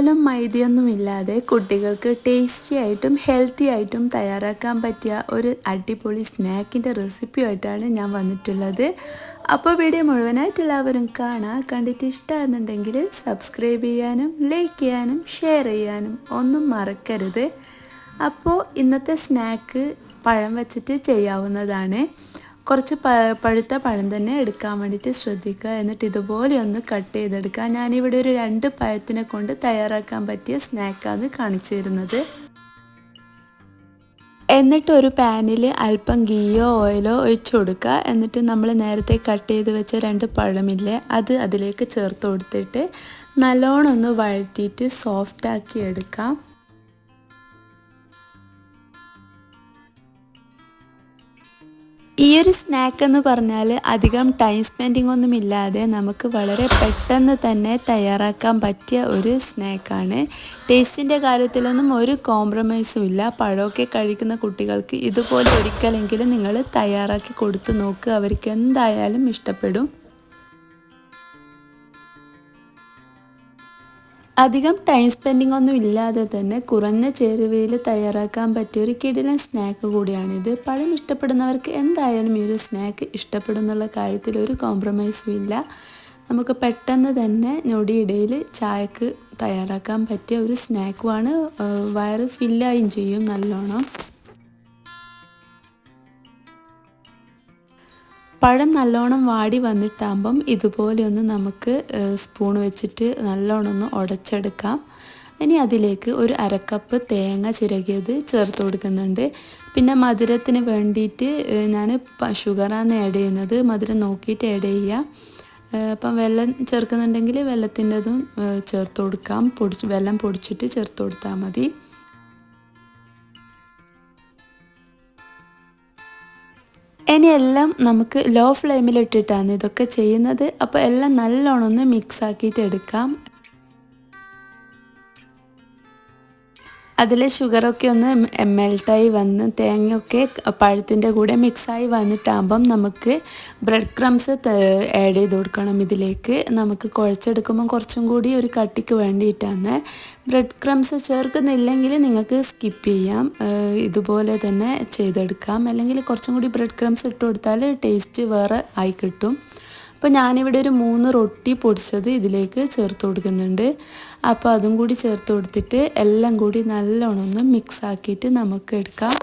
ഓയിലും മൈദയൊന്നുമില്ലാതെ കുട്ടികൾക്ക് ടേസ്റ്റി ആയിട്ടും ഹെൽത്തി ആയിട്ടും തയ്യാറാക്കാൻ പറ്റിയ ഒരു അടിപൊളി സ്നാക്കിന്റെ റെസിപ്പിയായിട്ടാണ് ഞാൻ വന്നിട്ടുള്ളത്. അപ്പോൾ വീഡിയോ മുഴുവനായിട്ട് എല്ലാവരും കാണാം. കണ്ടിട്ട് ഇഷ്ടമാകുന്നുണ്ടെങ്കിൽ സബ്സ്ക്രൈബ് ചെയ്യാനും ലൈക്ക് ചെയ്യാനും ഷെയർ ചെയ്യാനും ഒന്നും മറക്കരുത്. അപ്പോൾ ഇന്നത്തെ സ്നാക്ക് പഴം വെച്ചിട്ട് ചെയ്യാവുന്നതാണ്. കുറച്ച് പ പഴുത്ത പഴം തന്നെ എടുക്കാൻ വേണ്ടിയിട്ട് ശ്രദ്ധിക്കുക. എന്നിട്ട് ഇതുപോലെ ഒന്ന് കട്ട് ചെയ്തെടുക്കുക. ഞാനിവിടെ ഒരു രണ്ട് പഴത്തിനെ കൊണ്ട് തയ്യാറാക്കാൻ പറ്റിയ സ്നാക്കാണ് കാണിച്ചു തരുന്നത്. എന്നിട്ട് ഒരു പാനിൽ അല്പം ഗീയോ ഓയിലോ ഒഴിച്ചു കൊടുക്കുക. എന്നിട്ട് നമ്മൾ നേരത്തെ കട്ട് ചെയ്ത് വെച്ച രണ്ട് പഴമില്ലേ അത് അതിലേക്ക് ചേർത്ത് കൊടുത്തിട്ട് നല്ലോണം ഒന്ന് വഴറ്റിയിട്ട് സോഫ്റ്റാക്കി എടുക്കാം. ഈ ഒരു സ്നാക്ക് എന്ന് പറഞ്ഞാൽ അധികം ടൈം സ്പെൻഡിങ് ഒന്നും ഇല്ലാതെ നമുക്ക് വളരെ പെട്ടെന്ന് തന്നെ തയ്യാറാക്കാൻ പറ്റിയ ഒരു സ്നാക്കാണ് ടേസ്റ്റിന്റെ കാര്യത്തിലൊന്നും ഒരു കോംപ്രമൈസും ഇല്ല. പഴമൊക്കെ കഴിക്കുന്ന കുട്ടികൾക്ക് ഇതുപോലെ ഒരിക്കലെങ്കിലും നിങ്ങൾ തയ്യാറാക്കി കൊടുത്ത് നോക്കുക അവർക്ക് എന്തായാലും ഇഷ്ടപ്പെടും. അധികം ടൈം സ്പെൻഡിങ് ഒന്നും ഇല്ലാതെ തന്നെ കുറഞ്ഞ ചേരുവയിൽ തയ്യാറാക്കാൻ പറ്റിയ ഒരു കിടിലൻ സ്നാക്ക് കൂടിയാണിത്. പഴം ഇഷ്ടപ്പെടുന്നവർക്ക് എന്തായാലും ഈ ഒരു സ്നാക്ക് ഇഷ്ടപ്പെടുന്നുള്ള കാര്യത്തിൽ ഒരു കോംപ്രമൈസും ഇല്ല. നമുക്ക് പെട്ടെന്ന് തന്നെ ഞൊടിയിടയിൽ ചായക്ക് തയ്യാറാക്കാൻ പറ്റിയ ഒരു സ്നാക്കുമാണ് വയറ് ഫില്ലായും ചെയ്യും നല്ലോണം. പഴം നല്ലോണം വാടി വന്നിട്ടാകുമ്പം ഇതുപോലെ ഒന്ന് നമുക്ക് സ്പൂൺ വെച്ചിട്ട് നല്ലോണം ഒന്ന് ഉടച്ചെടുക്കാം. ഇനി അതിലേക്ക് ഒരു അരക്കപ്പ് തേങ്ങ ചിരകിയത് ചേർത്ത് കൊടുക്കുന്നുണ്ട്. പിന്നെ മധുരത്തിന് വേണ്ടിയിട്ട് ഞാൻ ഷുഗറാണ് ആഡ് ചെയ്യുന്നത്. മധുരം നോക്കിയിട്ട് ആഡ് ചെയ്യുക അപ്പം വെള്ളം ചേർക്കുന്നുണ്ടെങ്കിൽ വെള്ളത്തിന്റെതും ചേർത്ത് കൊടുക്കാം. പൊടിച്ച് വെള്ളം പൊടിച്ചിട്ട് ചേർത്ത് കൊടുത്താൽ മതി. ഇനി എല്ലാം നമുക്ക് ലോ ഫ്ലെയിമിൽ ഫ്ലെയിമിലിട്ടിട്ടാണ് ഇതൊക്കെ ചെയ്യുന്നത്. അപ്പോൾ എല്ലാം നല്ലോണം ഒന്ന് മിക്സ് ആക്കിയിട്ട് എടുക്കാം. അതിൽ ഷുഗറൊക്കെ ഒന്ന് മെൽട്ടായി വന്ന് തേങ്ങയൊക്കെ പഴത്തിന്റെ കൂടെ മിക്സായി വന്നിട്ടാകുമ്പം നമുക്ക് ബ്രെഡ് ക്രംസ് ആഡ് ചെയ്ത് കൊടുക്കണം ഇതിലേക്ക്. നമുക്ക് കുഴച്ചെടുക്കുമ്പം കുറച്ചും കൂടി ഒരു കട്ടിക്ക് വേണ്ടിയിട്ടാണ്. ബ്രെഡ് ക്രംസ് ചേർക്കുന്നില്ലെങ്കിൽ നിങ്ങൾക്ക് സ്കിപ്പ് ചെയ്യാം. ഇതുപോലെ തന്നെ ചെയ്തെടുക്കാം. അല്ലെങ്കിൽ കുറച്ചും കൂടി ബ്രെഡ് ക്രംസ് ഇട്ട് കൊടുത്താൽ ടേസ്റ്റ് വേറെ ആയി കിട്ടും. അപ്പോൾ ഞാനിവിടെ ഒരു മൂന്ന് റൊട്ടി പൊടിച്ചത് ഇതിലേക്ക് ചേർത്ത് കൊടുക്കുന്നുണ്ട്. അപ്പോൾ അതും കൂടി ചേർത്ത് കൊടുത്തിട്ട് എല്ലാം കൂടി നല്ലോണം ഒന്ന് മിക്സ് ആക്കിയിട്ട് നമുക്ക് എടുക്കാം.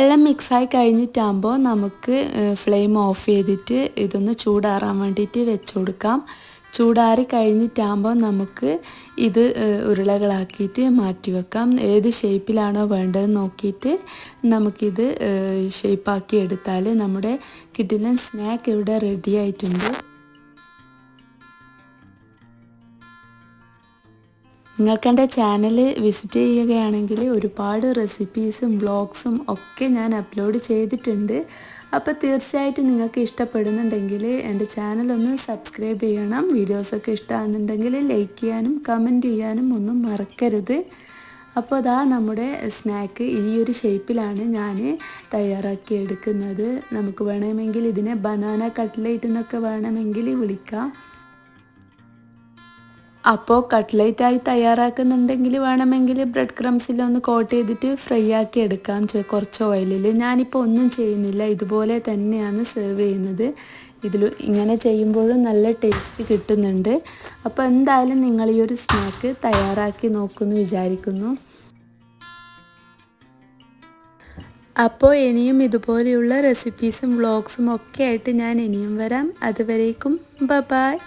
എല്ലാം മിക്സായി കഴിഞ്ഞിട്ടാകുമ്പോൾ നമുക്ക് ഫ്ലെയിം ഓഫ് ചെയ്തിട്ട് ഇതൊന്ന് ചൂടാറാൻ വേണ്ടിയിട്ട് വെച്ച് കൊടുക്കാം. ചൂടാറി കഴിഞ്ഞിട്ടാകുമ്പോൾ നമുക്ക് ഇത് ഉരുളകളാക്കിയിട്ട് മാറ്റി വെക്കാം. ഏത് ഷേപ്പിലാണോ വേണ്ടത് നോക്കിയിട്ട് നമുക്കിത് ഷേപ്പാക്കി എടുത്താൽ നമ്മുടെ കിഡിലൻ സ്നാക്ക് ഇവിടെ റെഡി ആയിട്ടുണ്ട്. നിങ്ങൾക്ക് എന്റെ ചാനൽ വിസിറ്റ് ചെയ്യുകയാണെങ്കിൽ ഒരുപാട് റെസിപ്പീസും വ്ളോഗ്സും ഒക്കെ ഞാൻ അപ്ലോഡ് ചെയ്തിട്ടുണ്ട്. അപ്പോൾ തീർച്ചയായിട്ടും നിങ്ങൾക്ക് ഇഷ്ടപ്പെടുന്നുണ്ടെങ്കിൽ എന്റെ ചാനൽ ഒന്ന് സബ്സ്ക്രൈബ് ചെയ്യണം. വീഡിയോസൊക്കെ ഇഷ്ടമാകുന്നുണ്ടെങ്കിൽ ലൈക്ക് ചെയ്യാനും കമന്റ് ചെയ്യാനും ഒന്നും മറക്കരുത്. അപ്പോൾ അതാ നമ്മുടെ സ്നാക്ക് ഈ ഒരു ഷേപ്പിലാണ് ഞാൻ തയ്യാറാക്കി എടുക്കുന്നത്. നമുക്ക് വേണമെങ്കിൽ ഇതിനെ ബനാന കട്ട്ലേറ്റ് എന്നൊക്കെ വേണമെങ്കിൽ വിളിക്കാം. അപ്പോൾ കട്ട്ലേറ്റായി തയ്യാറാക്കുന്നുണ്ടെങ്കിൽ വേണമെങ്കിൽ ബ്രെഡ് ക്രംസിലൊന്ന് കോട്ട് ചെയ്തിട്ട് ഫ്രൈ ആക്കി എടുക്കാം കുറച്ച് ഓയിലിൽ ഞാനിപ്പോൾ ഒന്നും ചെയ്യുന്നില്ല. ഇതുപോലെ തന്നെയാണ് സെർവ് ചെയ്യുന്നത്. ഇതിൽ ഇങ്ങനെ ചെയ്യുമ്പോഴും നല്ല ടേസ്റ്റ് കിട്ടുന്നുണ്ട്. അപ്പോൾ എന്തായാലും നിങ്ങൾ ഈ ഒരു സ്നാക്ക് തയ്യാറാക്കി നോക്കുമെന്ന് വിചാരിക്കുന്നു. അപ്പോൾ ഇനിയും ഇതുപോലെയുള്ള റെസിപ്പീസും വ്ളോഗ്സും ഒക്കെ ആയിട്ട് ഞാൻ ഇനിയും വരാം. അതുവരേക്കും ബ ബായ്